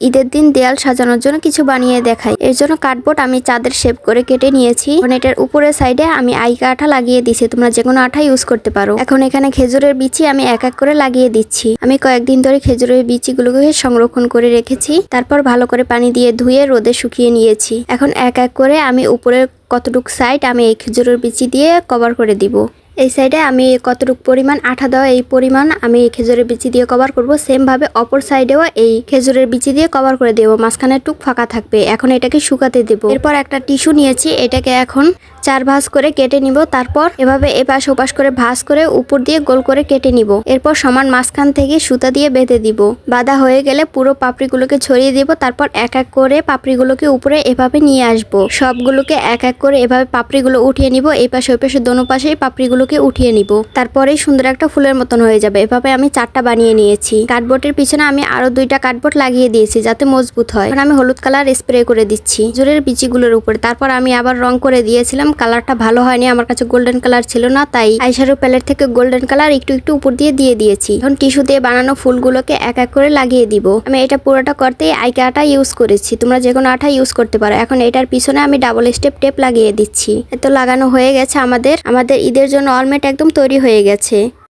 ঈদের দিন দেয়াল সাজানোর জন্য কিছু বানিয়ে দেখাই। এর জন্য কার্ডবোর্ড আমি চাঁদের শেপ করে কেটে নিয়েছি। এখন এটার উপরের সাইডে আমি আইকা আঠা লাগিয়ে দিছি। তোমরা যে কোনো আঠা ইউজ করতে পারো। এখন এখানে খেজুরের বিচি আমি এক এক করে লাগিয়ে দিচ্ছি। আমি কয়েকদিন ধরে খেজুরের বিচিগুলোকে সংরক্ষণ করে রেখেছি। তারপর ভালো করে পানি দিয়ে ধুয়ে রোদে শুকিয়ে নিয়েছি। এখন এক এক করে আমি উপরের কতটুক সাইড আমি এই খেজুরের বিচি দিয়ে কভার করে দিব। এই সাইডে আমি কতটুকু পরিমাণ আঠা দেওয়া, এই পরিমাণ আমি খেজুরের বিচি দিয়ে কভার করব। সেম ভাবে অপর সাইডেও এই খেজুরের বিচি দিয়ে কভার করে দেবো। মাঝখানে টুক ফাঁকা থাকবে। এখন এটাকে শুকাতে দেব। এরপর একটা টিস্যু নিয়েছি। এটাকে এখন চার ভাঁজ করে কেটে নিব। তারপর এভাবে এপাশ ওপাশ করে ভাঁজ করে উপর দিয়ে গোল করে কেটে নিব। এরপর সমান মাঝখান থেকে সুতা দিয়ে বেঁধে দিব। বাঁধা হয়ে গেলে পুরো পাপড়িগুলোকে ছড়িয়ে দিব। তারপর এক এক করে পাপড়িগুলোকে উপরে এভাবে নিয়ে আসব। সবগুলোকে এক এক করে এভাবে পাপড়িগুলো উঠিয়ে নিব। এই পাশে ওই পাশে দোনো পাশেই পাপড়িগুলোকে উঠিয়ে নিব। তারপরেই সুন্দর একটা ফুলের মতন হয়ে যাবে। এভাবে আমি চারটা বানিয়ে নিয়েছি। কার্ডবোর্ডের পিছনে আমি আরও দুইটা কার্ডবোর্ড লাগিয়ে দিয়েছি যাতে মজবুত হয়। আমি হলুদ কালার স্প্রে করে দিচ্ছি জোরের বিচিগুলোর উপরে। তারপর আমি আবার রং করে দিয়েছিলাম। কালারটা ভালো হয়নি। আমার কাছে গোল্ডেন কালার ছিল না, তাই আইশ্যাডো প্যালেট থেকে গোল্ডেন কালার একটু একটু উপর দিয়ে দিয়ে দিয়েছি। এখন টিস্যু দিয়ে বানানো ফুলগুলোকে এক এক করে লাগিয়ে দিব। আমি এটা পুরোটা করতে আইকা আটা ইউজ করেছি। তোমরা যে কোনো আঠা ইউজ করতে পারো। এখন এটার পিছনে আমি ডাবল স্টেপ টেপ লাগিয়ে দিচ্ছি। এত লাগানো হয়ে গেছে আমাদের। আমাদের ঈদের জন্য অলমেট একদম তৈরি হয়ে গেছে।